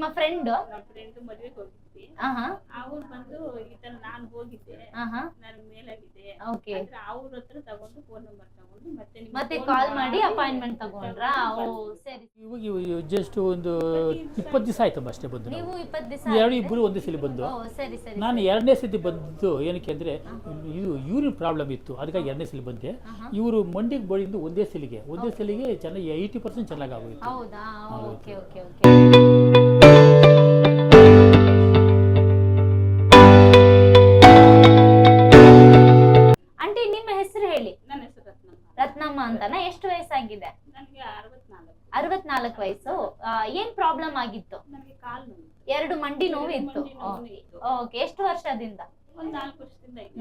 ನಿಮ್ಮ ಫ್ರೆಂಡ್ ನಮ್ಮ ಫ್ರೆಂಡ್ ಮದುವೆಗೆ ಹೋಗಿದ್ವಿ. ಅವ್ರು ಬಂದು ಈ ತರ ನಾನು ಹೋಗಿದ್ದೆ. ಆಹಾ. ನನಗೆ ಮೇಲಾಗಿದೆ. ಓಕೆ ಅಂದ್ರೆ ಅವ್ರ ಹತ್ರ ತಗೊಂಡು ಫೋನ್ ನಂಬರ್ ತಗೊಂಡು ಮತ್ತೆ ನಿಮ್ಗೆ ಮತ್ತೆ ಕಾಲ್ ಮಾಡಿ ಅಪಾಯಿಂಟ್ಮೆಂಟ್ ತಗೊಂಡ್ರಾ? ಓ. ಸರಿ. ಇವಾಗ ಜಸ್ಟ್ ಒಂದು ಇಪ್ಪತ್ತು ದಿವಸ ಆಯ್ತು ಅಷ್ಟೇ ಬಂದು ನೀವು. ಇಪ್ಪತ್ತು ದಿವಸ ಎರಡು ಇಬ್ಬರು ಒಂದೇ ಸಲ ಬಂದು. ಓ ಸರಿ ಸರಿ ನಾನು ಎರಡನೇ ಸತಿ ಬಂದು ಏನಕ್ಕೆ ಅಂದರೆ ಇದು ಯೂರಿನ್ ಪ್ರಾಬ್ಲಮ್ ಇತ್ತು. ಅದಕ್ಕಾಗಿ ಎರಡನೇ ಸಲ ಬಂದೆ. ಇವರು ಮಂಡಿಗೆ ಬಡಿಂದು ಒಂದೇ ಸಲಿಗೆ. ಒಂದೇ ಸಲಿಗೆ ಚೆನ್ನಾಗಿ ಏಯ್ಟಿ ಪರ್ಸೆಂಟ್ ಚೆನ್ನಾಗಿ ಆಗೋಯ್ತು. ಹೌದಾ? Okay okay okay. ಅಂತನಾ? ಎಷ್ಟು ವಯಸ್ಸಾಗಿದೆ? ಅರವತ್ನಾಲ್ಕು. ವಯಸ್ಸು. ಏನ್ ಪ್ರಾಬ್ಲಮ್ ಆಗಿತ್ತು? ಎರಡು ಮಂಡಿ ನೋವು ಇತ್ತು. ಓಕೆ. ಎಷ್ಟು ವರ್ಷದಿಂದ?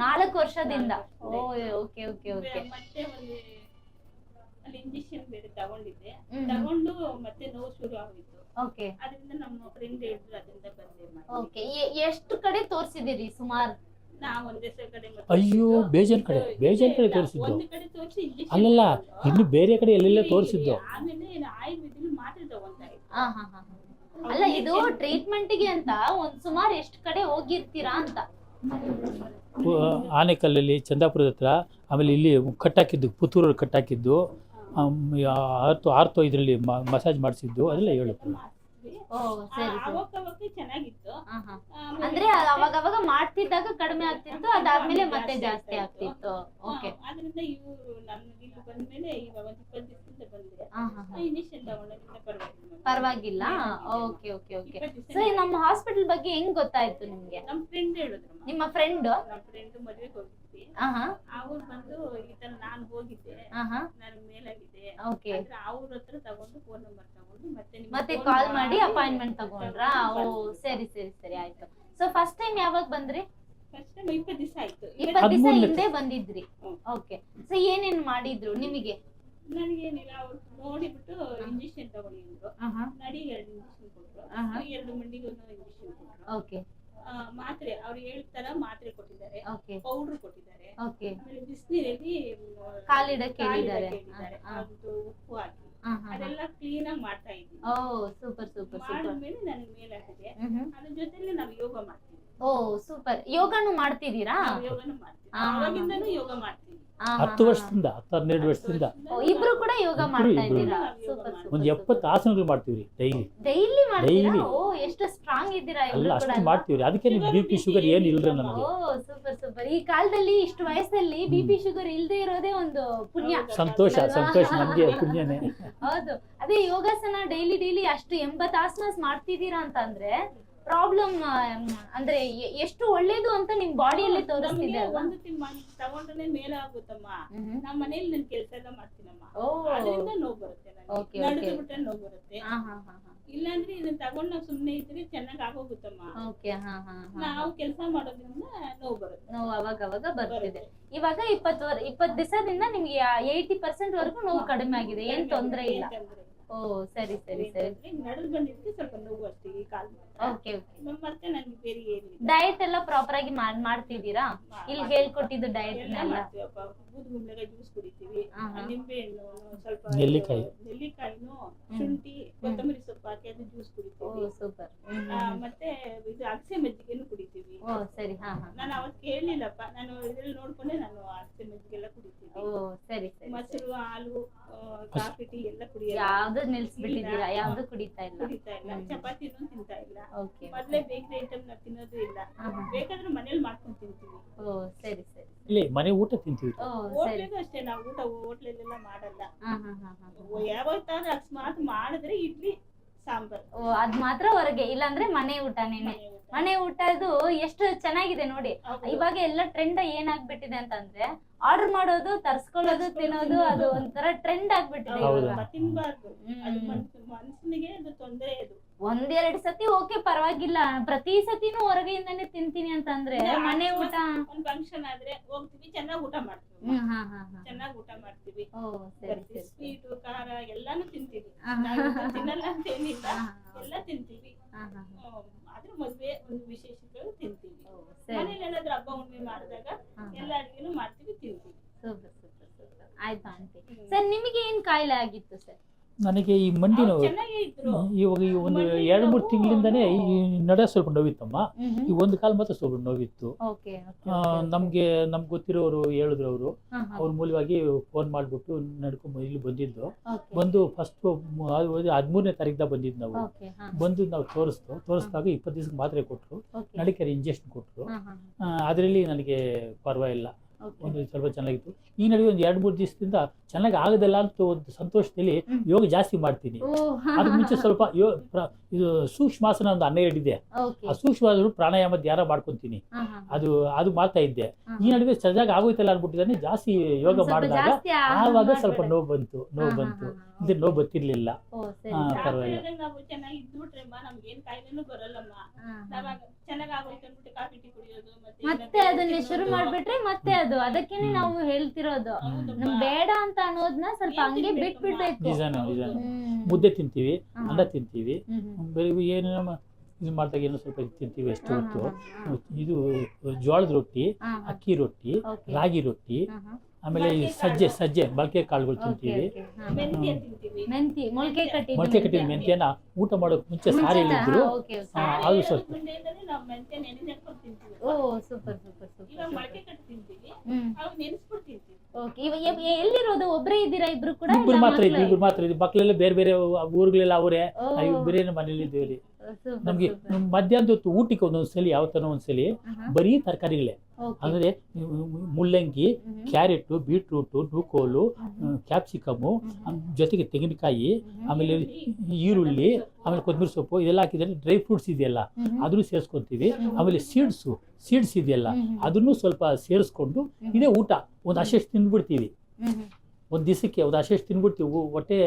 ನಾಲ್ಕು ವರ್ಷದಿಂದ ಓಕೆ ಓಕೆ ಓಕೆ. ಇಂಜೆಕ್ಷನ್ ಬೇರೆ ತಗೊಂಡಿದ್ದೆ. ತಗೊಂಡು ಮತ್ತೆ ನೋವು ಶುರು ಆಗಿತ್ತು. ಓಕೆ. ಅದರಿಂದ ನಮ್ಮ ಫ್ರೆಂಡ್ ಹೇಳಿದ್ರು ಅದರಿಂದ ಬಂದೆ. ಓಕೆ. ಎಷ್ಟು ಕಡೆ ತೋರಿಸಿದಿರಿ ಸುಮಾರು ನಾ ಒಂದೇ ಸ ಅಯ್ಯೋ, ಬೇಜನ್ ಕಡೆ, ಬೇಜನ್ ಕಡೆ. ತೋರಿಸಿದ್ದು. ಒಂದು ಕಡೆ ತೋರಿಸಿ ಅಲ್ಲಲ್ಲ ಇನ್ನು ಬೇರೆ ಕಡೆ ಎಲ್ಲೆಲ್ಲ ತೋರಿಸಿದ್ದು? ಅಲ್ಲ ಇದು ಟ್ರೀಟ್ಮೆಂಟ್ಗೆ ಅಂತ ಒಂದ್ ಸುಮಾರು ಎಷ್ಟು ಕಡೆ ಹೋಗಿರ್ತೀರಾ ಅಂತ. ಆನೆಕಲ್ಲಲ್ಲಿ ಚಂದಾಪುರದ ಹತ್ರ ಆಮೇಲೆ ಇಲ್ಲಿ ಕಟ್ಟಾಕಿದ್ದು ಪುತ್ತೂರಲ್ಲಿ ಕಟ್ಟಾಕಿದ್ದು ಆರ್ತು ಆರ್ತು ಇದರಲ್ಲಿ ಮಸಾಜ್ ಮಾಡಿಸಿದ್ದು ಅದೆಲ್ಲ ಹೇಳು ಮಾಡಿದ್ವಿ. ಓ ಆ- ಸರಿ. ಸರಿ ಅವಾಗ ಅವಾಗ ಚೆನ್ನಾಗಿತ್ತು ಅಂದ್ರೆ ಅವಾಗ ಅವಾಗ ಮಾಡ್ತಿದ್ದಾಗ ಕಡಿಮೆ ಆಗ್ತಿತ್ತು ಅದಾದ್ಮೇಲೆ ಮತ್ತೆ ಜಾಸ್ತಿ ಆಗ್ತಿತ್ತು. ಓಕೆ ಅದರಿಂದ ಇವರು ನಮ್ಗೆ ಇಲ್ಲಿ ಬಂದ್ಮೇಲೆ ಇವಾಗ ಇಪ್ಪತ್ತು ದಿವಸದಿಂದ ಬಂದೆ ಹಾ ಹಾ ಹಾ. ಇಂಜೆಕ್ಷನ್ ತಗೊಂಡೋದ್ರಿಂದ ಪರವಾಗಿಲ್ಲ. ಪರವಾಗಿಲ್ಲ. Okay okay okay. ಸೊ ನಮ್ಮ ಹಾಸ್ಪಿಟಲ್ ಬಗ್ಗೆ ಹೆಂಗ್ ಗೊತ್ತಾಯ್ತು ನಿಮ್ಗೆ? ನಮ್ಮ ಫ್ರೆಂಡ್ ಹೇಳಿದ್ರು ನಿಮ್ಮ ಫ್ರೆಂಡ್ ನಮ್ಮ ಫ್ರೆಂಡ್ ಮದುವೆಗೆ ಹೋಗಿದ್ವಿ. ಆಹಾ. ಅವ್ರು ಬಂದು ಈ ತರ ನಾನು ಹೋಗಿದ್ದೆ. ಆಹಾ. ನನಗೆ ಮೇಲಾಗಿದೆ. ಓಕೆ. ಅಂದ್ರೆ ಅವ್ರ ಹತ್ರ ತಗೊಂಡು ಫೋನ್ ನಂಬರ್ ತಗೊಂಡು ಮತ್ತೆ ನಿಮ್ಗೆ ಮತ್ತೆ ಕಾಲ್ ಮಾಡಿ ಅಪಾಯಿಂಟ್ಮೆಂಟ್ ತಗೊಂಡ್ರಾ? ಓ ಸರಿ ಸರಿ ಸರಿ ಆಯ್ತು. ಸೊ ಫಸ್ಟ್ ಟೈಮ್ ಯಾವಾಗ ಬಂದ್ರಿ? ಫಸ್ಟ್ ಟೈಮ್ ಇಪ್ಪತ್ತು ದಿವಸ ಆಯ್ತು. ಇಪ್ಪತ್ತು ದಿವಸ ಹಿಂದೆ ಬಂದಿದ್ರಿ. ಓಕೆ. ಸೊ ಏನೇನ್ ಮಾಡಿದ್ರು ನಿಮಗೆ? ನನಗೇನಿಲ್ಲ ಅವ್ರು ನೋಡಿಬಿಟ್ಟು ಇಂಜೆಕ್ಷನ್ ತಗೊಂಡಿದ್ರು. ಆಹಾ. ನಡಿ ಎರಡು ಇಂಜೆಕ್ಷನ್ ಕೊಟ್ರು. ಎರಡು ಮಂಡಿಗೆ ಒಂದು ಇಂಜೆಕ್ಷನ್ ಕೊಟ್ರು. ಓಕೆ. ಮಾತ್ರೆ ಅವ್ರು ಹೇಳ್ತಾರ ಮಾತ್ರೆ ಕೊಟ್ಟಿದ್ದಾರೆ. ಪೌಡರ್ ಕೊಟ್ಟಿದ್ದಾರೆ. ಆಮೇಲೆ ಬಿಸಿನೀರಲ್ಲಿ ಕಾಲಿಡಕ್ಕೆ ಹೇಳಿದ್ದಾರೆ. ಉಪ್ಪು ಹಾಕಿ. ಅದೆಲ್ಲ ಕ್ಲೀನ್ ಆಗಿ ಮಾಡ್ತಾ ಇದ್ದೀವಿ. ಓ ಸೂಪರ್ ಸೂಪರ್ ಸೂಪರ್ ಮಾಡಿದ್ಮೇಲೆ ನನಗೆ ಮೇಲಾಗಿದೆ ಅದ್ರ ಜೊತೆಲಿ ನಾವು ಯೋಗ ಮಾಡ್ತೀವಿ. ಓ ಸೂಪರ್ ಯೋಗನು ಮಾಡ್ತಿದ್ದೀರಾ? ನಾವು ಯೋಗನು ಮಾಡ್ತೀವಿ. ಅವಾಗಿಂದನೂ ಯೋಗ ಮಾಡ್ತೀವಿ. ಹತ್ತು ವರ್ಷದಿಂದ ಹತ್ತು ಹನ್ನೆರಡು ವರ್ಷದಿಂದ. ಓ, ಇಬ್ರು ಕೂಡ ಯೋಗ ಮಾಡ್ತಾ. ಇದ್ದೀರಾ? ನಾವು ಸೂಪರ್ ಮಾಡ್ತೀವಿ. ಒಂದು ಎಪ್ಪತ್ತು ಆಸನಗಳು ಮಾಡ್ತೀವಿ ಡೈಲಿ ಡೈಲಿ ಮಾಡ್ತೀರಾ? ಓ ಎಷ್ಟು ಸ್ಟ್ರಾಂಗ್ ಇದ್ದೀರಾ ಅಲ್ಲ ಅಷ್ಟು ಮಾಡ್ತೀವಿ ಅದಕ್ಕೆ Sugar, ಬಿ ಪಿ ಶುಗರ್ ಏನು ಇಲ್ಲ ನನಗೆ ಓ ಸೂಪರ್ ಸೂಪರ್ ಈ ಕಾಲದಲ್ಲಿ ಇಷ್ಟು ವಯಸ್ಸಲ್ಲಿ ಬಿ ಪಿ ಶುಗರ್ ಇಲ್ಲದೆ ಇರೋದೇ ಒಂದು ಪುಣ್ಯ. ಸಂತೋಷ ಸಂತೋಷ. ನಮಗೆ ಪುಣ್ಯನೇ. ಹೌದು. ಅದೇ ಯೋಗಾಸನ ಡೈಲಿ ಡೈಲಿ ಅಷ್ಟು ಎಂಬತ್ತು ಆಸನ ಮಾಡ್ತಿದ್ದೀರಾ ಅಂತ ಅಂದ್ರೆ ಪ್ರಾಬ್ಲಮ್ ಅಂದ್ರೆ ಎಷ್ಟು ಒಳ್ಳೇದು ಅಂತ ನಿಮ್ ಬಾಡಿಯಲ್ಲಿ ತೋರಿಸ್ತಿದೆ ಒಂದು ತಿಂಗಳು ತಗೊಂಡ್ರೆ ಮೇಲೆ ಆಗುತ್ತಮ್ಮ. ನಮ್ಮ ಮನೇಲಿ ನನ್ ಕೆಲಸ ಎಲ್ಲ ಮಾಡ್ತೀನಮ್ಮ. ಅದರಿಂದ ನೋವು ಬರುತ್ತೆ ನನಗೆ. ನಡೆದು ಬಿಟ್ರೆ ನೋವು ಬರುತ್ತೆ. ಇಲ್ಲಾಂದ್ರೆ ಇದನ್ನ ತಗೊಂಡ್ ನಾವು ಸುಮ್ನೆ ಇದ್ರೆ ಚೆನ್ನಾಗ್ ಆಗೋಗುತ್ತಮ್ಮ. ನಾವು ಕೆಲಸ ಮಾಡೋದ್ರಿಂದ ನೋವು ಬರುತ್ತೆ. ನೋವು ಅವಾಗ ಅವಾಗ ಬರ್ತಿದೆ. ಇವಾಗ ಇಪ್ಪತ್ತು ಇಪ್ಪತ್ತು ದಿವಸದಿಂದ ನಿಮ್ಗೆ ಏಯ್ಟಿ ಪರ್ಸೆಂಟ್ ವರೆಗೂ ನೋವು ಕಡಿಮೆ ಆಗಿದೆ. ಏನ್ ತೊಂದ್ರೆ ಇಲ್ಲ. ಓ ಸರಿ ಸರಿ ಸರಿ. ನಡೆದು ಬಂದಿದ್ದಕ್ಕೆ ಸ್ವಲ್ಪ ನೋವು ಅಷ್ಟೇ ಈ ಕಾಲ್ ಓಕೆ ಓಕೆ. ಮತ್ತೆ ನನಗೆ ಬೇರೆ ಏನಿಲ್ಲ. ಡಯಟ್ ಎಲ್ಲ ಪ್ರಾಪರ್ ಆಗಿ ಮಾಡ್- ಮಾಡ್ತಿದ್ದೀರಾ? ಇಲ್ಲಿ ಹೇಳ್ಕೊಟ್ಟಿದ್ದು ಡಯಟ್ ಎಲ್ಲ ಮಾಡ್ತೀವಪ್ಪ ಜ್ಯೂಸ್ ಕುಡಿತೀವಿ. ನಿಂಬೆ ಹಣ್ಣು ಸ್ವಲ್ಪ ನೆಲ್ಲಿಕಾಯಿ. ನೆಲ್ಲಿಕಾಯಿನು ಶುಂಠಿ ಕೊತ್ತಂಬರಿ ಸೊಪ್ಪು ಹಾಕಿ ಅದು ಜ್ಯೂಸ್ ಓ ಕುಡಿತೀವಿ ಸೂಪರ್ ಮತ್ತೆ ಇದು ಅಗಸೆ ಮಜ್ಜಿಗೆನು ಕುಡಿತೀವಿ. ಓ ಸರಿ ಹಾ ಹಾ. ನಾನು ಅವತ್ತು ಕೇಳಲಿಲ್ಲಪ್ಪ. ನಾನು ಇದ್ರಲ್ಲಿ ನೋಡ್ಕೊಂಡೆ ನಾನು ಅಗಸೆ ಮಜ್ಜಿಗೆ ಎಲ್ಲ ಕುಡಿತೀನಿ ಓ ಸರಿ ಸರಿ ಮೊಸರು ಹಾಲು ಕಾಫಿ ಟೀ ಎಲ್ಲ ಕುಡಿಯಲ್ಲ. ಯಾವ್ದು ನಿಲ್ಸ್ಬಿಟ್ಟಿದ್ದೀರಾ? ಯಾವ್ದು ಕುಡಿತಾ ಇಲ್ಲ? ಕುಡಿತಾ ಇಲ್ಲ. ಚಪಾತಿನೂ ತಿಂತಾ ಇಲ್ಲ. ಓಕೆ. ಮೊದ್ಲೇ ಬೇಕರಿ ಐಟಮ್ನ ತಿನ್ನೋದು ಇಲ್ಲ. ಬೇಕಾದ್ರೂ ಬೇಕಾದ್ರೆ ಮನೇಲಿ ಮಾಡ್ಕೊಂಡು ತಿಂತೀವಿ. ಓ ಸರಿ ಸರಿ. ಇಲ್ಲಿ ಮನೆ ಊಟ ತಿಂತೀವಿ ಓ ಸರಿ ಹೋಟ್ಲಿಗೂ ಅಷ್ಟೇ ನಾವು ಊಟ ಹೋಟ್ಲಲ್ಲೆಲ್ಲ ಮಾಡಲ್ಲ ಹಾ ಹಾ ಹಾ ಹಾ ಹಾ. ಯಾವತ್ತಾದ್ರೂ ಅಕಸ್ಮಾತ್ ಮಾಡಿದ್ರೆ ಇಡ್ಲಿ ಸಾಂಬಾರ್ ಓ ಅದ್ ಮಾತ್ರ ಹೊರಗೆ ಇಲ್ಲಾಂದ್ರೆ ಮನೆ ಊಟನೇನೆ ಮನೆ ಊಟ. ಮನೆ ಊಟದು ಎಷ್ಟು ಚೆನ್ನಾಗಿದೆ ನೋಡಿ ಹೌದು. ಇವಾಗ ಎಲ್ಲ ಟ್ರೆಂಡ್ ಏನಾಗ್ಬಿಟ್ಟಿದೆ ಅಂತಂದ್ರೆ ಆರ್ಡರ್ ಮಾಡೋದು ತರ್ಸ್ಕೊಳ್ಳೋದು ತಿನ್ನೋದು ಅದು ಒಂಥರ ಟ್ರೆಂಡ್ ಆಗ್ಬಿಟ್ಟಿದೆ ಹೌದು. ಇವಾಗ ತಿನ್ಬಾರ್ದು ಅದು ಹ್ಮ್. ಮನ್ಸ್- ಮನ್ಸನಿಗೆ ಅದು ತೊಂದರೆ ಅದು ಒಂದೆರಡು ಸತಿ ಓಕೆ ಪರವಾಗಿಲ್ಲ. ಪ್ರತಿ ಸತಿನೂ ಹೊರಗೆಯಿಂದಾನೆ ತಿಂತೀನಿ ಅಂತಂದ್ರೆ ಮನೆ ಊಟ ಒಂದ್ ಫಂಕ್ಷನ್ ಆದ್ರೆ ಹೋಗ್ತೀವಿ ಚೆನ್ನಾಗಿ ಊಟ ಮಾಡ್ತೀವಿ. ಚೆನ್ನಾಗಿ ಊಟ ಮಾಡ್ತೀವಿ. ಸ್ವೀಟು ಖಾರ ಎಲ್ಲಾನು ತಿಂತೀವಿ. ತಿನ್ನಲ್ಲ ಅಂತ ಏನಿಲ್ಲ ಎಲ್ಲ ತಿಂತೀವಿ. ಆದ್ರೂ ಮದ್ವೆ ಒಂದು ವಿಶೇಷಗಳು ತಿಂತೀವಿ. ಮನೇಲಿ ಏನಾದ್ರೂ ಹಬ್ಬ ಹುಣ್ಣಿಮೆ ಮಾಡಿದಾಗ. ಎಲ್ಲ ಅಡಿಗೆನು ಮಾಡ್ತೀವಿ ತಿಂತೀವಿ. ಆಯ್ತು ಆಂಟಿ. ಸರ್ ನಿಮಗೆ ಏನ್ ಕಾಯಿಲೆ ಆಗಿತ್ತು ಸರ್? ನನಗೆ ಈ ಮಂಡಿ ನೋವು ಇವಾಗ ಈ ಒಂದು ಎರಡು ಮೂರು ತಿಂಗಳಿಂದನೇ ಈ ನಡೆ ಸ್ವಲ್ಪ ನೋವಿತ್ತಮ್ಮ ಈ ಒಂದು ಕಾಲು ಮಾತ್ರ ಸ್ವಲ್ಪ ನೋವಿತ್ತು ನಮಗೆ ನಮ್ಗೆ ಗೊತ್ತಿರೋರು ಹೇಳಿದ್ರು ಅವರು ಅವ್ರ ಮೂಲವಾಗಿ ಫೋನ್ ಮಾಡಿಬಿಟ್ಟು ನಡ್ಕೊಂಡು ಇಲ್ಲಿ ಬಂದಿದ್ದು. ಬಂದು ಫಸ್ಟ್ ಹದಿಮೂರನೇ ತಾರೀಕಿದಾಗ ಬಂದಿದ್ದು ನಾವು. ಬಂದು ನಾವು ತೋರಿಸ್ತು. ತೋರಿಸಿದಾಗ ಇಪ್ಪತ್ತು ದಿವಸಕ್ಕೆ ಮಾತ್ರೆ ಕೊಟ್ಟರು ನಡಿಕೆ ನಳಿಕೆರೆ ಇಂಜೆಕ್ಷನ್ ಕೊಟ್ಟರು ಅದರಲ್ಲಿ ನನಗೆ ಪರವಾಗಿಲ್ಲ. ಒಂದು ಸ್ವಲ್ಪ ಚೆನ್ನಾಗಿತ್ತು. ಈ ನಡುವೆ ಒಂದು ಎರಡು ಮೂರು ದಿವಸದಿಂದ ಚೆನ್ನಾಗಿ ಆಗದಲ್ಲ ಅಂತ ಒಂದು ಸಂತೋಷದಲ್ಲಿ ಯೋಗ ಜಾಸ್ತಿ ಮಾಡ್ತೀನಿ. ಅದ್ರ ಅದಕ್ಕೆ ಮುಂಚೆ ಸ್ವಲ್ಪ ಯೋ ಇದು ಸೂಕ್ಷ್ಮಾಸನ ಒಂದು ಹನ್ನೆರಡು ಇದೆ. ಓಕೆ ಆ ಸೂಕ್ಷ್ಮ ಪ್ರಾಣಾಯಾಮ ಧ್ಯಾನ ಮಾಡ್ಕೊಂತೀನಿ. ಅದು ಅದು ಮಾಡ್ತಾ ಇದ್ದೆ. ಈ ನಡುವೆ ಸರಿಯಾಗಿ ಆಗೋಯ್ತಲ್ಲ ಅನ್ಬಿಟ್ಟಿದ್ದಾನೆ ಜಾಸ್ತಿ ಯೋಗ ಮಾಡಿದಾಗ ಆವಾಗ ಸ್ವಲ್ಪ ನೋವು ಬಂತು ನೋವು ಬಂತು. ಅಂದ್ರೆ ನೋವು ಬರ್ತಿರ್ಲಿಲ್ಲ. ಪರವಾಗಿಲ್ಲ. ಮತ್ತೆ ಅದನ್ನ ಶುರು. ಮಾಡ್ಬಿಟ್ರೆ ಮತ್ತೆ ಅದು ಅದಕ್ಕೇನೆ ಹ್ಮ್. ನಾವು ಹೇಳ್ತಿರೋದು. ನಮ್ ಬೇಡ ಅಂತ ಅನ್ನೋದನ್ನ ಸ್ವಲ್ಪ ಹಂಗೆ? ಬಿಟ್ಬಿಡ್ಬೇಕು ನಿಜಾನೇ, ನಿಜಾನೇ. ಮುದ್ದೆ ತಿಂತೀವಿ ಅನ್ನ ತಿಂತೀವಿ ಬೆಳಿಗ್ಗೆ. ಬೇರೆ ಏನು ನಮ್ಮ ಇದು ಮಾಡಿದಾಗ ಏನೋ ಸ್ವಲ್ಪ ತಿಂತೀವಿ ಎಷ್ಟು ಹೊತ್ತು ಇದು ಜೋಳದ ರೊಟ್ಟಿ. ಅಕ್ಕಿ ರೊಟ್ಟಿ ರಾಗಿ ರೊಟ್ಟಿ. ಆಮೇಲೆ ಈ ಸಜ್ಜೆ ಸಜ್ಜೆ ಮೊಳಕೆ ಕಾಳುಗಳು ತಿಂತೀವಿ. ಮೆಂತಿ ಮೊಳಕೆ ಕಟ್ಟಿ ಮೊಳಕೆ ಕಟ್ಟಿದ ಮೆಂತ್ಯನ ಊಟ ಮಾಡೋಕೆ ಮುಂಚೆ ಸಾರಿ ಇದ್ರು ಅದು ಸ್ವಲ್ಪ. Oh super super super okay ಇವಾಗ ಎಲ್ಲಿರೋದು? ಒಬ್ರೇ ಇದ್ದೀರಾ ಇಬ್ರು ಕೂಡ ಇಬ್ಬರು ಇಲ್ಲ ಮಾತ್ರ ಇದ್ವಿ? ಇಬ್ರು ಮಾತ್ರ ಇದ್ವಿ. ಮಕ್ಕಳೆಲ್ಲ ಬೇರೆ ಬೇರೆ ಊರುಗಳೆಲ್ಲ ಅವರೇ. ಬೇರೆ ಮನೇಲಿ ಇದ್ದೀವಿ ನಮ್ಗೆ ಮಧ್ಯಾಹ್ನದ ಹೊತ್ತು ಊಟಕ್ಕೆ ಒಂದೊಂದ್ಸಲಿ ಯಾವತ್ತನೋ ಒಂದ್ಸಲಿ ಆಹಾ, ಬರೀ ತರಕಾರಿಗಳೇ. ಅಂದ್ರೆ ಮುಲ್ಲಂಗಿ ಕ್ಯಾರೆಟು ಬೀಟ್ರೂಟು ನೂಕೋಲು ಕ್ಯಾಪ್ಸಿಕಮ್ಮು ಜೊತೆಗೆ ತೆಂಗಿನಕಾಯಿ ಆಮೇಲೆ ಈರುಳ್ಳಿ ಆಮೇಲೆ ಕೊತ್ತಂಬರಿ ಸೊಪ್ಪು ಇದೆಲ್ಲ ಹಾಕಿದ್ರೆ ಡ್ರೈ ಫ್ರೂಟ್ಸ್ ಇದೆಯಲ್ಲ ಅದನ್ನು ಸೇರಿಸ್ಕೊತೀವಿ. ಆಮೇಲೆ ಸೀಡ್ಸು ಸೀಡ್ಸ್ ಇದೆಯಲ್ಲ ಅದನ್ನು ಸ್ವಲ್ಪ ಸೇರಿಸ್ಕೊಂಡು. ಇದೇ ಊಟ ಒಂದು ಅಶೆಷ್ಟು ತಿಂದ್ಬಿಡ್ತೀವಿ. ಒಂದು ದಿವಸಕ್ಕೆ ಒಂದು ಅಷ್ಟು ತಿನ್ಬಿಡ್ತೀವಿ. ಹೊಟ್ಟೆ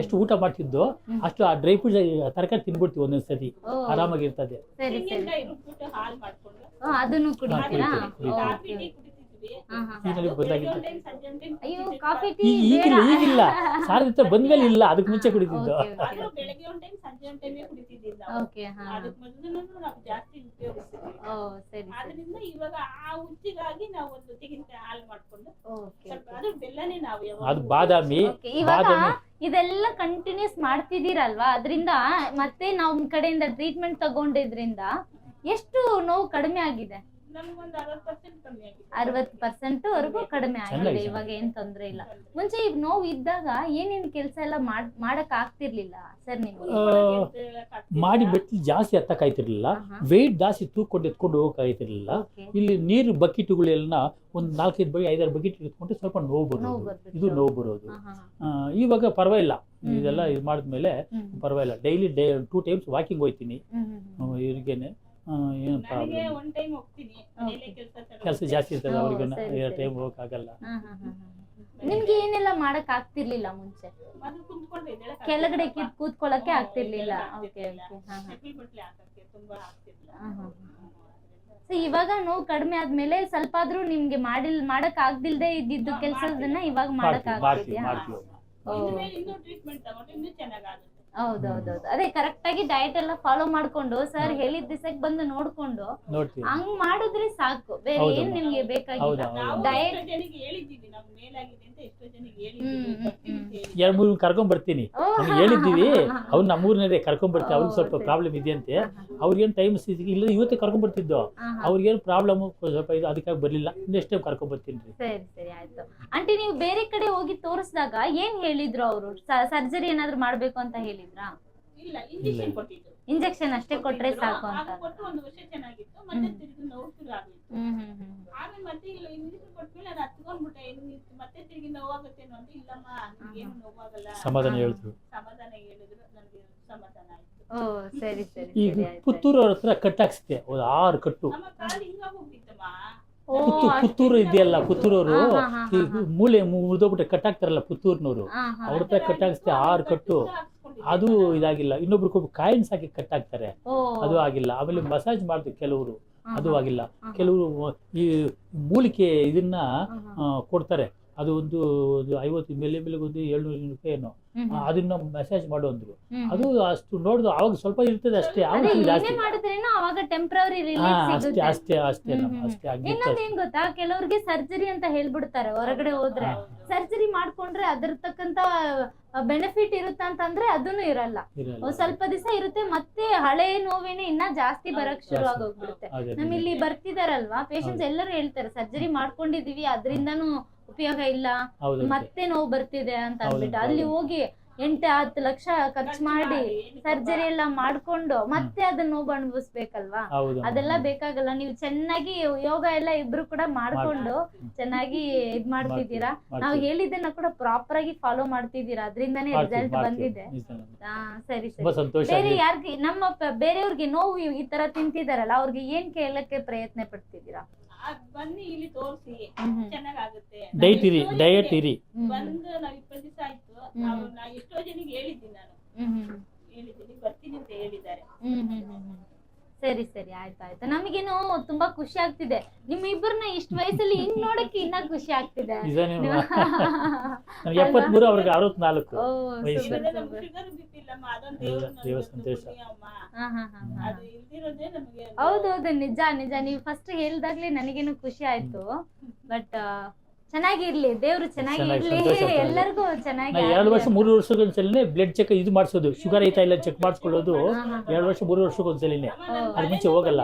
ಎಷ್ಟು ಊಟ ಮಾಡ್ತಿದ್ದೋ. ಅಷ್ಟು ಆ ಡ್ರೈ ಫ್ರೂಟ್ಸ್ ತರಕಾರಿ ತಿನ್ಬಿಡ್ತೀವಿ ಒಂದೊಂದು ಸತಿ ಆರಾಮಾಗಿರ್ತದೆ. ಸರಿ ಸರಿ. ತೆಂಗಿನಕಾಯಿ ರುಬ್ಬಿಟ್ಟು ಹಾಲು ಮಾಡ್ಕೊಂಡು ಓ, ಅದನ್ನು ಈಗಿಲ್ಲ ಬಂದ್ಮೇಲೆ ಇಲ್ಲ ಅದಕ್ಕೆ ಮುಂಚೆ ಕುಡಿತಿದ್ದು. ಇವಾಗ ಆ ಹುಚ್ಚಿಗಾಗಿ ನಾವು ಒಂದು ತೆಂಗಿನಕಾಯಿ ಹಾಲು ಮಾಡ್ಕೊಂಡು ಸ್ವಲ್ಪ ಅದು ಬೆಲ್ಲನೇ ನಾವು ಅದು ಬಾದಾಮಿ ಓಕೆ ಇವಾಗ ಬಾದಾಮಿ. ಇದೆಲ್ಲ ಕಂಟಿನ್ಯೂಸ್ ಮಾಡ್ತಿದ್ದೀರಲ್ವಾ? ಅದರಿಂದ ಮತ್ತೆ ನಾವು ಕಡೆಯಿಂದ ಟ್ರೀಟ್ಮೆಂಟ್ ತಗೊಂಡಿದ್ರಿಂದ ಎಷ್ಟು ನೋವು ಕಡಿಮೆ ಆಗಿದೆ? ಅರವತ್ ಪರ್ಸೆಂಟ್ ವರೆಗೂ ಕಡಿಮೆ ಆಗಿದೆ ಇವಾಗ ಏನ್ ತೊಂದ್ರೆ ಇಲ್ಲ. ಮುಂಚೆ ಈಗ ನೋವು ಇದ್ದಾಗ ಏನೇನ್ ಕೆಲಸ ಎಲ್ಲ ಮಾಡ್ ಮಾಡಕ್ ಆಗ್ತಿರ್ಲಿಲ್ಲ ಸರ್ ನಿಮ್ಗೆ ಮಾಡಿ ಬೆಟ್ಟು ಜಾಸ್ತಿ ಹತ್ತಕ್ಕಾಯ್ತಿರ್ಲಿಲ್ಲ ಕಾಯ್ತಿರ್ಲಿಲ್ಲ ವೆಯ್ಟ್ ಜಾಸ್ತಿ ತೂಕೊಂಡು ಎತ್ಕೊಂಡು ಹೋಗಕ್ಕಾಯ್ತಿರ್ಲಿಲ್ಲ. ಇಲ್ಲಿ ನೀರು ಬಕೆಟ್ಗಳೆಲ್ಲ ಒಂದು ನಾಲ್ಕೈದು ಬಗೆ ಐದಾರು ಬಕೆಟ್ ಎತ್ಕೊಂಡು ಸ್ವಲ್ಪ ನೋವು ಬರೋದು. ಇದು ನೋವು ಬರೋದು. ಇವಾಗ ಪರವಾಗಿಲ್ಲ. ಇದೆಲ್ಲ ಇದು ಮಾಡಿದ್ಮೇಲೆ. ಪರವಾಗಿಲ್ಲ. Daily day two times walking ಹೋಯ್ತೀನಿ. ಇವ್ರಿಗೇನೆ. ಏನು ನನಗೆ ಪ್ರಾಬ್ಲಮ್ ಟೈಮ್ ಹೋಗ್ತೀನಿ ಮನೇಲೆ ಕೆಲಸ ಕೆಲಸ ಜಾಸ್ತಿ ಇರ್ತದೆ ಅವ್ರಿಗೂ. ಟೈಮ್ ಹೋಗಕ್ಕಾಗಲ್ಲ. ನಿಮ್ಗೆ ಏನೆಲ್ಲ ಮಾಡಕ್ ಆಗ್ತಿರ್ಲಿಲ್ಲ ಮುಂಚೆ? ಕೆಳಗಡೆ ಕೂತ್ಕೊಳ್ಳಕ್ಕೆ ಆಗ್ತಿರ್ಲಿಲ್ಲ. ಓಕೆ ಸೊ ಇವಾಗ ನೋವು ಕಡಿಮೆ ಆದ್ಮೇಲೆ ಸ್ವಲ್ಪ ಆದ್ರೂ ನಿಮ್ಗೆ ಮಾಡಿಲ್ ಮಾಡಕ್ ಆಗ್ದಿಲ್ದೆ ಇದ್ದಿದ್ದು ಕೆಲಸದನ್ನ ಇವಾಗ ಮಾಡಕ್ ಆಗ್ತಿದ್ಯಾ? ಹೌದೌದೌದು. ಅದೇ ಕರೆಕ್ಟ್ ಆಗಿ ಡಯಟ್ ಎಲ್ಲ ಫಾಲೋ ಮಾಡ್ಕೊಂಡು ಸರ್ ಹೇಳಿದ ದಿಸಕ್ ಬಂದು ನೋಡ್ಕೊಂಡು ನೋಡ್ತೀವಿ. ಹಂಗ್ ಮಾಡಿದ್ರೆ ಸಾಕು. ಬೇರೆ ಹೌದಮ್ಮ. ಏನ್ ನಿಮ್ಗೆ ಬೇಕಾಗಿಲ್ಲ. ಡಯಟ್ ನಾವು ಹೌದಾ ಎಷ್ಟೋ ಜನಿಗೆ ಹೇಳಿದ್ದೀವಿ ನಮ್ಗೆ ಮೇಲಾಗಿದೆ ಅಂತ ಎಷ್ಟೋ ಜನಿಗೆ ಹ್ಮ್, ಹ್ಮ್, ಹ್ಮ್. ಹೇಳಿದ್ದೀವಿ. ಎರಡು ಮೂರು ಕರ್ಕೊಂಡ್ ಬರ್ತೀನಿ. ಓ, ಅವ್ನಿಗೆ ಹೇಳಿದ್ದೀವಿ ಅವ್ನು ನಮ್ಮೂರಿನಲ್ಲೇ ಕರ್ಕೊಂಡ್ ಬರ್ತೀವಿ. ಅವ್ರಿಗೆ ಸ್ವಲ್ಪ ಪ್ರಾಬ್ಲಮ್ ಇದೆಯಂತೆ. ಹಾ, ಹಾ, ಅವ್ರಿಗೇನು ಟೈಮ್ ಇಲ್ಲ ಇವತ್ತೇ ಕರ್ಕೊಂಡ್ ಬರ್ತಿದ್ದು. ಹಾ, ಹಾ. ಅವ್ರಿಗೇನು ಪ್ರಾಬ್ಲಮ್ ಸ್ವಲ್ಪ ಇದು ಅದಕ್ಕಾಗಿ ಬರಲಿಲ್ಲ. ನೆಕ್ಸ್ಟ್ ಟೈಮ್ ಕರ್ಕೊಂಡ್ ಬರ್ತೀನಿ ರೀ. ಸರಿ ಸರಿ ಆಯ್ತು. ಆಂಟಿ ನೀವು ಬೇರೆ ಕಡೆ ಹೋಗಿ ತೋರಿಸಿದಾಗ ಏನ್ ಹೇಳಿದ್ರು ಅವರು? ಸರ್ಜರಿ ಏನಾದ್ರು ಮಾಡ್ಬೇಕು ಅಂತ ಹೇಳಿದ್ರಾ? ಇಲ್ಲ ಇಂಜೆಕ್ಷನ್. ಕೊಟ್ಟಿದ್ದು. ಇಂಜೆಕ್ಷನ್ ಅಷ್ಟೇ ಕೊಟ್ರೆ ಸಾಕು ಅಂತ. ಕೊಟ್ಟು ಒಂದು ವರ್ಷ ಚೆನ್ನಾಗಿತ್ತು ಮತ್ತೆ. ತಿರುಗಿ ನೋವು ಶುರು ಆಗಿತ್ತು. ಹ್ಮ್ ಹ್ಮ್ ಹ್ಮ್ ಆಮೇಲೆ ಮತ್ತೆ ಇಲ್ಲ ಇಂಜೆಕ್ಷನ್ ಕೊಟ್ಮೇಲೆ ಅದು ಹತ್ಕೊಂಡ್ಬಿಟ್ಟೆ. ಇನ್ನು ಮತ್ತೆ ತಿರುಗಿ ನೋವಾಗುತ್ತೇನೋ ಅಂತ ಇಲ್ಲಮ್ಮ ನಿಮ್ಗೇನು ನೋವಾಗಲ್ಲ. ಸಮಾಧಾನ. ಹೇಳಿದ್ರು ಸಮಾಧಾನ ಹೇಳಿದ್ರು ನನಗೆ ಸಮಾಧಾನ ಆಯ್ತು. ಓ ಸರಿ ಸರಿ ಈಗ ಸರಿ ಆಯ್ತು ಪುತ್ತೂರು ಅವ್ರ ಹತ್ರ ಕಟ್ಟಾಕ್ಸಿದೆ ಒಂದು ಆರು ಕಟ್ಟು. ನಮ್ಮ ಕಾಲು ಹಿಂಗ ಹೋಗ್ತಿತ್ತಮ್ಮ ಓ, ಅಷ್ಟ್- ಪುತ್ತೂರು ಇದೆಯಲ್ಲ ಪುತ್ತೂರವರು? ಹಾ, ಹಾ, ಹಾ. ಮೂಲೆ ಮುರಿದೋಗ್ಬಿಟ್ರೆ ಕಟ್ಟಾಕ್ತಾರಲ್ಲ ಪುತ್ತೂರ್ನವರು? ಹಾ, ಹಾ. ಅವ್ರ ಹತ್ರ ಕಟ್ಟಾಕ್ಸ್ತೇ ಆರು ಕಟ್ಟು. ಅದು ಇದಾಗಿಲ್ಲ. ಇನ್ನೊಬ್ರು ಕಾಯಿನ್ಸ್ ಹಾಕಿ ಕಟ್ ಆಗ್ತಾರೆ ಅದು ಆಗಿಲ್ಲ. ಆಮೇಲೆ ಮಸಾಜ್ ಮಾಡ್ತೀವಿ ಕೆಲವರು. ಅದು ಆಗಿಲ್ಲ. ಕೆಲವರು ಈ ಮೂಲಿಕೆ ಇದನ್ನ ಕೊಡ್ತಾರೆ. ಅದು ಒಂದು ಒಂದು ಐವತ್ತು ಮೇಲೆ ಮೇಲೆ ಒಂದು ಏಳ್ನೂರು ರೂಪಾಯಿ ಏನೋ. ಅದನ್ನ ಮೆಸೇಜ್ ಮಾಡು ಅಂದ್ರು. ಅದು ಅಷ್ಟು ನೋಡಿದ್ರು ಅವಾಗ ಸ್ವಲ್ಪ ಇರ್ತದೆ ಅಷ್ಟೇ ಜಾಸ್ತಿ. ಅಷ್ಟೇ ಅಷ್ಟೇ ಅಷ್ಟೇ ಅಷ್ಟೇ ಗೊತ್ತಾ? ಕೆಲವ್ರಿಗೆ ಸರ್ಜರಿ ಅಂತ ಹೇಳ್ಬಿಡ್ತಾರೆ ಹೊರಗಡೆ ಹೋದ್ರೆ. ಸರ್ಜರಿ ಮಾಡ್ಕೊಂಡ್ರೆ ಅದ್ರ ತಕ್ಕಂತ ಬೆನಿಫಿಟ್ ಇರುತ್ತ ಅಂತಂದ್ರೆ ಅದನ್ನು ಇರಲ್ಲ. ಸ್ವಲ್ಪ ದಿವಸ ಇರುತ್ತೆ ಮತ್ತೆ ಹಳೆ ನೋವಿನೇ ಇನ್ನ ಜಾಸ್ತಿ ಬರಕ್ ಶುರು. ಆಗೋಗ್ಬಿಡುತ್ತೆ. ನಮ್ ಇಲ್ಲಿ ಬರ್ತಿದಾರಲ್ವಾ? ಪೇಷಂಟ್ಸ್ ಎಲ್ಲರೂ ಹೇಳ್ತಾರೆ ಸರ್ಜರಿ ಮಾಡ್ಕೊಂಡಿದೀವಿ ಅದರಿಂದನೂ ಉಪಯೋಗ ಇಲ್ಲ. ಮತ್ತೆ ನೋವು ಬರ್ತಿದೆ ಅಂತ ಅಂದ್ಬಿಟ್ಟು ಅಲ್ಲಿ ಹೋಗಿ ಎಂಟು ಹತ್ತು ಲಕ್ಷ ಖರ್ಚು ಮಾಡಿ ಸರ್ಜರಿ ಎಲ್ಲ ಮಾಡ್ಕೊಂಡು ಮತ್ತೆ ಅದನ್ನ ನೋವು ಅನುಭವಿಸ್ಬೇಕಲ್ವಾ? ಅದೆಲ್ಲ ಬೇಕಾಗಲ್ಲ. ನೀವು ಚೆನ್ನಾಗಿ ಯೋಗ ಎಲ್ಲ ಇಬ್ರು ಕೂಡ ಮಾಡ್ಕೊಂಡು ಚೆನ್ನಾಗಿ ಇದ್ ಮಾಡ್ತಿದ್ದೀರಾ? ನಾವು ಹೇಳಿದ್ದನ್ನ ಕೂಡ ಪ್ರಾಪರ್ ಆಗಿ ಫಾಲೋ ಮಾಡ್ತಿದ್ದೀರಾ? ಅದ್ರಿಂದಾನೇ ರಿಸಲ್ಟ್ ಬಂದಿದೆ. ಹಾ ಸರಿ ಸರಿ. ತುಂಬಾ ಸಂತೋಷ ಬೇರೆ ಯಾರಿಗೆ ನಮ್ಮ ಬೇರೆಯವ್ರಿಗೆ ನೋವು ಈ- ಈ ತರ ತಿಂತಿದಾರಲ್ಲ ಅವ್ರಿಗೆ ಏನ್ ಕೇಳಕ್ಕೆ ಪ್ರಯತ್ನ ಪಡ್ತಿದ್ದೀರಾ? ಅದ್ ಬನ್ನಿ ಇಲ್ಲಿ ತೋರಿಸಿ. ಚೆನ್ನಾಗಾಗುತ್ತೆ. ಡೈಟ್ ಇರಿ ಡಯಟ್ ಇರಿ. ಬಂದು ನಾವ್ ಇಪ್ಪತ್ತು ದಿವಸ ಆಯ್ತು. ನಾವು ನಾ ಎಷ್ಟೋ ಜನಿಗೆ ಹೇಳಿದ್ದೀನಿ ನಾನು. ಹೇಳಿದ್ದೀನಿ ಬರ್ತೀನಿ ಅಂತ ಹೇಳಿದ್ದಾರೆ. ಸರಿ ಸರಿ ಆಯ್ತು ಆಯ್ತು. ನಮಗೇನು ತುಂಬಾ ಖುಷಿ ಆಗ್ತಿದೆ. ನಿಮ್ ಇಬ್ಬರನ್ನ ಇಷ್ಟ ವಯಸ್ಸಲ್ಲಿ ಹಿಂಗ್ ನೋಡಕ್ಕೆ ಇನ್ನ ಖುಷಿ ಆಗ್ತಿದೆ. ನೀವು- ಎಪ್ಪತ್ಮೂರು ಅವ್ರಿಗೆ ಅರವತ್ನಾಲ್ಕು ವಯಸ್ಸು. ಹೌದೌದು ನಿಜ ನಿಜ. ನೀವು ಫಸ್ಟ್ ಹೇಳ್ದಾಗ್ಲೇ ನನಗೇನು ಖುಷಿ ಆಯ್ತು. ಬಟ್ ಚೆನ್ನಾಗಿರ್ಲಿ ದೇವ್ರು ಚೆನ್ನಾಗಿರ್ಲಿ ಎಲ್ಲರಿಗೂ ಚೆನ್ನಾಗಿ ಎರಡು ವರ್ಷ ಮೂರು ವರ್ಷಕ್ಕೊಂದ್ಸಲಿನೇ ಬ್ಲಡ್ ಚೆಕ್ ಇದು ಮಾಡಿಸೋದು. ಶುಗರ್ ಐತಾ ಇಲ್ಲ ಚೆಕ್ ಮಾಡಿಸ್ಕೊಳ್ಳೋದು. ಎರಡು ವರ್ಷ ಮೂರು ವರ್ಷಕ್ಕೊಂದ್ಸಲಿನೇ ಅಮ್ಮ, ನಾನು ಅದ್ ಮುಂಚೆ ಹೋಗಲ್ಲ.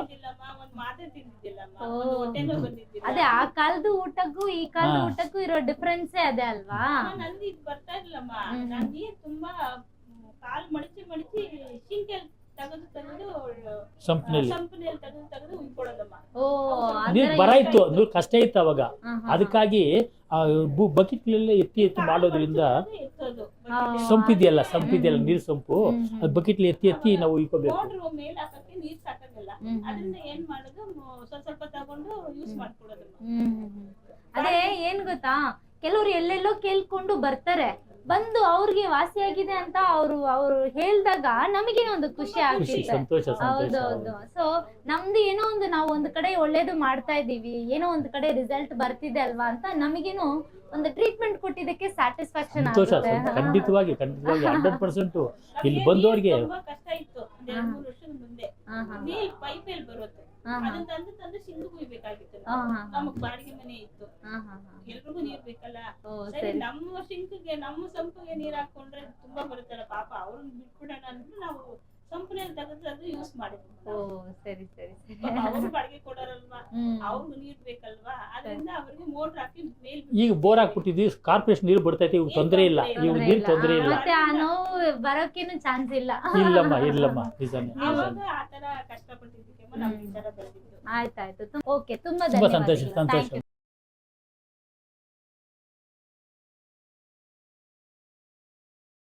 ಅದೇ ಆ ಕಾಲದ ಊಟಕ್ಕೂ ಈ ಕಾಲದ ಊಟಕ್ಕೂ ಇರೋ ಡಿಫ್ರೆನ್ಸೇ ಅದೇ ಅಲ್ವಾ? ಬರ್ತಾ ಇರ್ಲಮ್ಮ ತುಂಬಾ ಕಾಲು ಕಾಲ್ ಮಡಚಿ ಮಡಚಿ ಶಿಂಕೆಲ್ ತೆಗೆದು ತೆಗೆದು ಸಂಪ್ನಲ್ಲಿ ಸಂಪನೆಯಲ್ಲಿ ತೆಗೆದು ತೆಗೆದು ಉಯ್ಕೊಳ್ಳೋದಮ್ಮ ಓ ಆ ನೀರು ಥರ ಬರ ಇತ್ತು. ನೀರು ಕಷ್ಟ ಇತ್ತು ಅವಾಗ ಹಾ, ಹಾ, ಹಾ. ಅದಕ್ಕಾಗಿ ಬಕೆಟ್ಲೆಲ್ಲ ಎತ್ತಿ ಎತ್ತಿ ಮಾಡೋದ್ರಿಂದ ಎತ್ತೋದು ಹಾ. ಸಂಪಿದೆಯಲ್ಲ ಸಂಪಿದೆಯಲ್ಲ ನೀರ್ ಸಂಪು ಹ್ಮ್, ಹ್ಮ್. ಅದು ಬಕೆಟ್ಲಿ ಎತ್ತಿ ಎತ್ತಿ ನಾವು ಇಕ್ಕೋಬೇಕು ಮೋಟ್ರು ಮೇಲೆ ಹಾಕಕ್ಕೆ ನೀರ್ ಸಾಕಾಗಲ್ಲ ಹ್ಮ್, ಹ್ಮ್. ಅದರಿಂದ ಏನ್ ಮಾಡೋದು ಮ- ಸ್ವಲ್ಪ ಸ್ವಲ್ಪ ತಗೊಂಡು ಯೂಸ್ ಮಾಡ್ಕೊಳ್ಳೋದಮ್ಮ ಹ್ಮ್, ಹ್ಮ್, ಹ್ಮ್. ಅದೇ ಏನ್ ಗೊತ್ತಾ ಕೆಲವ್ರು ಎಲ್ಲೆಲ್ಲೋ ಕೇಳ್ಕೊಂಡು ಬರ್ತಾರೆ ಬಂದು ಅವ್ರಿಗೆ ವಾಸಿಯಾಗಿದೆ ಅಂತ ಅವ್ರು ಅವ್ರು ಹೇಳ್ದಾಗ ನಮಗೇನೋ ಒಂದು ಖುಷಿ ಆಗ್ತಿತ್ತು ಆಗ್ತಿದೆ ಹೌದೌದು ಸೊ ನಮ್ದು ಏನೋ ಒಂದು ನಾವು ಒಂದ್ ಕಡೆ ಒಳ್ಳೇದು ಮಾಡ್ತಾ ಇದೀವಿ ಏನೋ ಒಂದ್ ಕಡೆ ರಿಸಲ್ಟ್ ಬರ್ತಿದೆ ಅಲ್ವಾ ಅಂತ ನಮಗೇನು ಒಂದು ಟ್ರೀಟ್ಮೆಂಟ್ ಕೊಟ್ಟಿದ್ದಕ್ಕೆ ಸ್ಯಾಟಿಸ್ಫ್ಯಾಕ್ಷನ್ ಖಂಡಿತವಾಗಿ ಖಂಡಿತವಾಗಿ ಹಂಡ್ರೆಡ್ ಪರ್ಸೆಂಟ್ ಇಲ್ಲಿ ಬಂದವರಿಗೆ ಬಂದವ್ರಿಗೆ ಕಷ್ಟ ಇತ್ತು. ಒಂದ್ ಎರಡ್ ಮೂರು ವರ್ಷದ ಮುಂದೆ ನೀರ್ ಪೈಪ್ ಅಲ್ಲಿ ಬರುತ್ತೆ. ಅದನ್ನ ತಂದು ತಂದು ಸಿಂಧು ಕುಯ್ಬೇಕಾಗಿತ್ತು. ನಮಗ್ ಬಾಡಿಗೆ ಮನೆ ಇತ್ತು. ಎಲ್ರಿಗೂ ನೀರ್ ಬೇಕಲ್ಲ. ಸರಿ ನಮ್ಮ ಸಿಂಕ್ಗೆ ನಮ್ಮ ಸಂಪಿಗೆ ನೀರ್ ಹಾಕೊಂಡ್ರೆ ತುಂಬಾ ಬರುತ್ತಲ್ಲ ಪಾಪ. ಅವ್ರನ್ನ ಬಿಟ್ಬಿಡೋಣ ಅಂದ್ಬಿಟ್ಟು ನಾವು ಸಂಪನೆಯಲ್ಲಿ ತೆಗೆದು ಅದು ಯೂಸ್ ಮಾಡಿದ್ವಿ. ಸರಿ ಸರಿ ಸರಿ. ಅವರು ಬಾಡಿಗೆ ಕೊಡೋರಲ್ವಾ ಹ್ಮ್. ಅವ್ರಿಗೂ ನೀರ್ ಬೇಕಲ್ವಾ ಅದರಿಂದ ಅವ್ರಿಗೆ ಮೋಟರ್ ಹಾಕಿ ಮೇಲ್ ಈಗ ಬೋರ್ ಹಾಕ್ಬಿಟ್ಟಿದ್ವಿ ಕಾರ್ಪೊರೇಷನ್ ನೀರು ಬಿಡ್ತೈತೆ ಇವ್ ತೊಂದರೆ ಇಲ್ಲ. ಇವ್ ನೀರು. ತೊಂದರೆ ಇಲ್ಲ. ಮತ್ತೆ ಆ ನೋವು ಬರೋಕೇನು ಚಾನ್ಸ್ ಇಲ್ಲ. ಇಲ್ಲಮ್ಮ ಇಲ್ಲಮ್ಮ ನಿಜಾನೇ ಅವಾಗ ನಿಜಾನೇ. ಆ ತರ ಕಷ್ಟಪಟ್ಟಿದ್ದಕ್ಕೆ ನಮ್ಗೆ ಈ ತರ ಬೆಳೆದಿದ್ದು. ಆಯ್ತಾಯ್ತು. ಓಕೆ ತುಂಬಾ ತುಂಬಾ ಸಂತೋಷ ಧನ್ಯವಾದಗಳು. Thank Santhosh you.